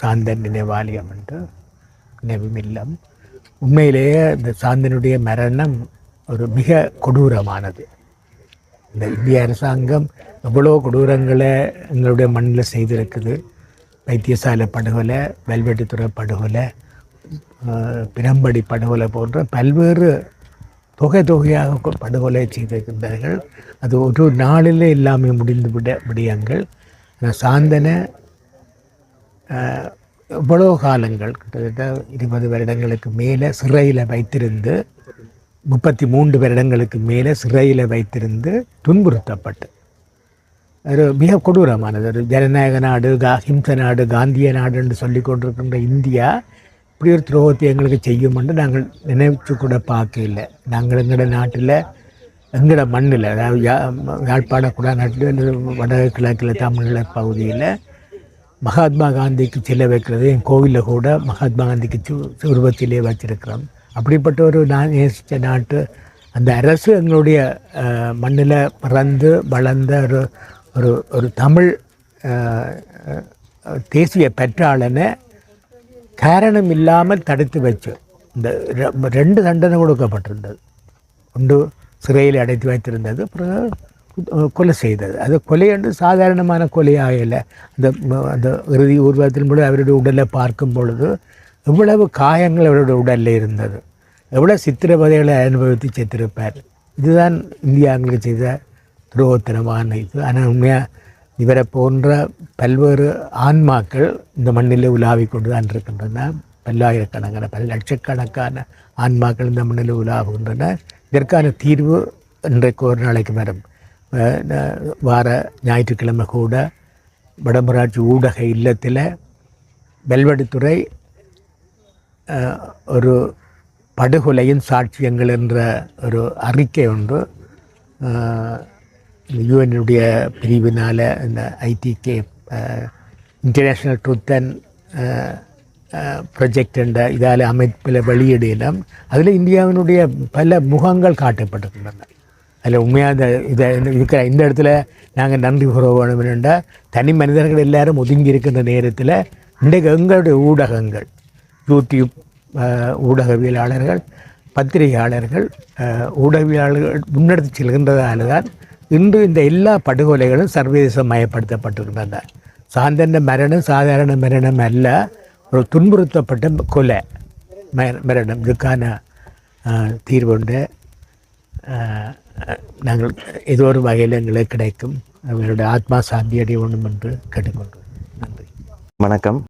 சாந்தன் நினைவாலயம் என்று நினைவும் இல்லம் உண்மையிலேயே இந்த சாந்தனுடைய மரணம் ஒரு மிக கொடூரமானது. இந்த இந்திய அரசாங்கம் எவ்வளோ கொடூரங்களை எங்களுடைய மண்ணில் செய்திருக்குது. வைத்தியசாலை படுகொலை வல்வெட்டித்துறை படுகொலை பிரம்படி படுகொலை போன்ற பல்வேறு தொகை தொகையாக படுகொலை செய்திருக்கின்றார்கள். அது ஒரு நாளிலே எல்லாமே முடிந்து விட விடயங்கள். ஆனால் சாந்தனை எவ்வளோ காலங்கள் கிட்டத்தட்ட இருபது வருடங்களுக்கு மேலே சிறையில் வைத்திருந்து முப்பத்தி மூன்று வருடங்களுக்கு மேலே சிறையில் வைத்திருந்து துன்புறுத்தப்பட்டு. ஒரு மிக கொடூரமானது. ஒரு ஜனநாயக நாடு கா ஹிம்ச நாடு காந்திய நாடு என்று சொல்லி கொண்டிருக்கின்ற இந்தியா இப்படி ஒரு துரோகத்தை எங்களுக்கு செய்யும் என்று நாங்கள் நினைச்சு கூட பார்க்கல நாங்கள் எங்களோட நாட்டில் எங்களோட மண்ணில் அதாவது யா யாழ்ப்பாண குடாநாட்டில் வடகிழக்கில் தமிழ பகுதியில் மகாத்மா காந்திக்கு சிலை வைக்கிறது என் கோவிலில் கூட மகாத்மா காந்திக்கு சு உருவத்திலே வச்சிருக்கிறோம். அப்படிப்பட்ட ஒரு நான் நேசித்த நாட்டு அந்த அரசு எங்களுடைய மண்ணில் பிறந்து வளர்ந்த ஒரு ஒரு ஒரு தமிழ் தேசிய பெற்றாளனை காரணம் இல்லாமல் தடுத்து வச்சு இந்த ரெண்டு தண்டனை கொடுக்கப்பட்டிருந்தது. ஒன்று சிறையில் அடைத்து வைத்திருந்தது. பிறகு கொலை செய்தது. அது கொலை என்று சாதாரணமான கொலையாக இல்லை அந்த அந்த இறுதி ஊர்வலத்தின் பொழுது அவருடைய உடலை பார்க்கும் பொழுது எவ்வளவு காயங்கள் அவருடைய உடலில் இருந்தது. எவ்வளோ சித்திரவதைகளை அனுபவித்து செத்திருப்பார். இதுதான் இந்தியாங்களுக்கு செய்த துரோகத்தனமான இது. ஆனால் உண்மையாக இவரை போன்ற பல்வேறு ஆன்மாக்கள் இந்த மண்ணில் உலாவி கொண்டு தான் இருக்கின்றன. பல்லாயிரக்கணக்கான பல லட்சக்கணக்கான ஆன்மாக்கள் இந்த மண்ணில் உலாவுகின்றன. இதற்கான தீர்வு இன்றைக்கு ஒரு நாளைக்கு வரும். வார ஞாயிற்றுக்கிழமை கூட வடமராட்சி ஊடக இல்லத்தில் வெல்வெடுத்துறை ஒரு படுகொலையின் சாட்சியங்கள் என்ற ஒரு அறிக்கை ஒன்று யுஎனுடைய பிரிவினால் இந்த ஐடிகே இன்டர்நேஷ்னல் ட்ரூத் அண்ட் ப்ரொஜெக்ட் என்ற இதால் அமைப்பில் வெளியிடலாம் அதில் இந்தியாவினுடைய பல முகங்கள் காட்டப்பட்டிருக்கின்றன அதில் உண்மையாக இந்த இதை இருக்கிற இந்த இடத்துல நாங்கள் நன்றி கூற வேணும் என்றால் தனி மனிதர்கள் எல்லாரும் ஒதுங்கி இருக்கின்ற நேரத்தில் இன்றைக்கு எங்களுடைய ஊடகங்கள் யூடியூப் ஊடகவியலாளர்கள் பத்திரிகையாளர்கள் ஊடகவியலாளர்கள் முன்னெடுத்து செல்கின்றதால் தான் இன்று இந்த எல்லா படுகொலைகளும் சர்வதேச மயப்படுத்தப்பட்டிருக்கின்றன. சாந்தன மரணம் சாதாரண மரணம் அல்ல ஒரு துன்புறுத்தப்பட்ட கொலை மரணம். இதுக்கான தீர்வுண்டு நாங்கள் ஏதோ ஒரு வகையில் எங்களுக்கு கிடைக்கும். அவர்களுடைய ஆத்மா சாந்தி அடைய வேண்டும் என்று கேட்டுக்கொண்டோம் நன்றி. வணக்கம்.